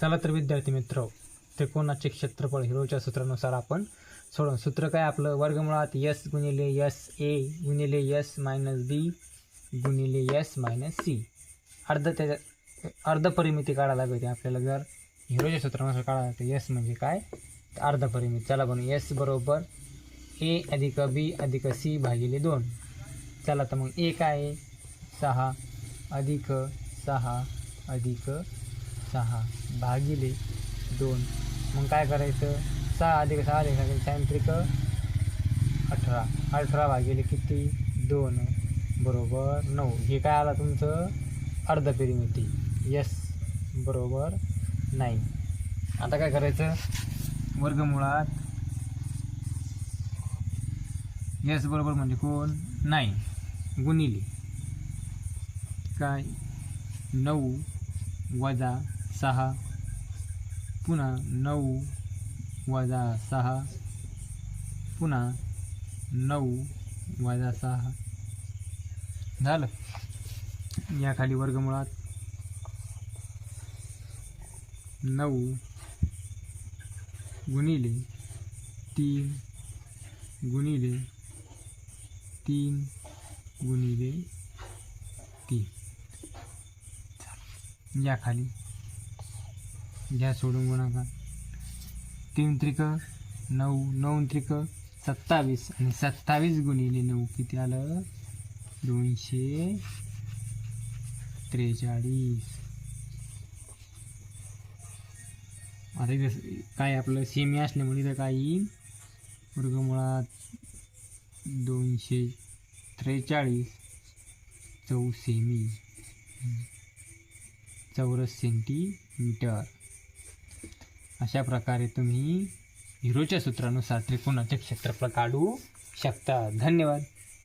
चला तर विद्यार्थी मित्र त्रिकोणाचे क्षेत्रफळ हिरोच्या सूत्रानुसार आपण सोडवू सूत्र काय आपलं? वर्गमुळात यस गुणिले यस ए गुणिले यस मायनस बी गुणिले यस मायनस सी अर्ध त्याच्या अर्ध परिमिती काढायला लागते आपल्याला जर हिरोच्या सूत्रानुसार काढायला लागते यस म्हणजे काय? अर्ध परिमिती. चला बनू यस बरोबर ए अधिक बी अधिक सी भागिले दोन. चला तर मग ए काय आहे? सहा अधिक सहा अधिक सहा. भागिले दोन. मग काय करायचं? सहा अधिक सहा अधिक सहा सायंत्रिक अठरा. अठरा भागिले किती? दोन. बरोबर नऊ. हे काय आला तुमचं? अर्ध परिमिती. यस बरोबर नाही. आता काय करायचं? वर्गमुळात यस बरोबर म्हणजे कोण? नाही. गुणिले. काय? नऊ वजा सहा. पुन्हा नऊ वजा सहा. पुन्हा नऊ वजा सहा. झालं. या खाली वर्गमुळात. नऊ गुणिले तीन गुणिले तीन गुणिले तीन. या खाली. घ्या सोडून गुणाकार तीन त्रिक नऊ नऊ त्रिक सत्तावीस. आणि सत्तावीस गुणिले नऊ किती आलं? दोनशे त्रेचाळीस. आता इथं काय आपलं सेमी असल्यामुळे इथं काही वर्गमुळात दोनशे त्रेचाळीस. चौ सेमी चौरस सेंटीमीटर. अशा प्रकारे तुम्ही हिरोच्या सूत्रानुसार त्रिकोणाचे क्षेत्रफळ काढू शकता. धन्यवाद.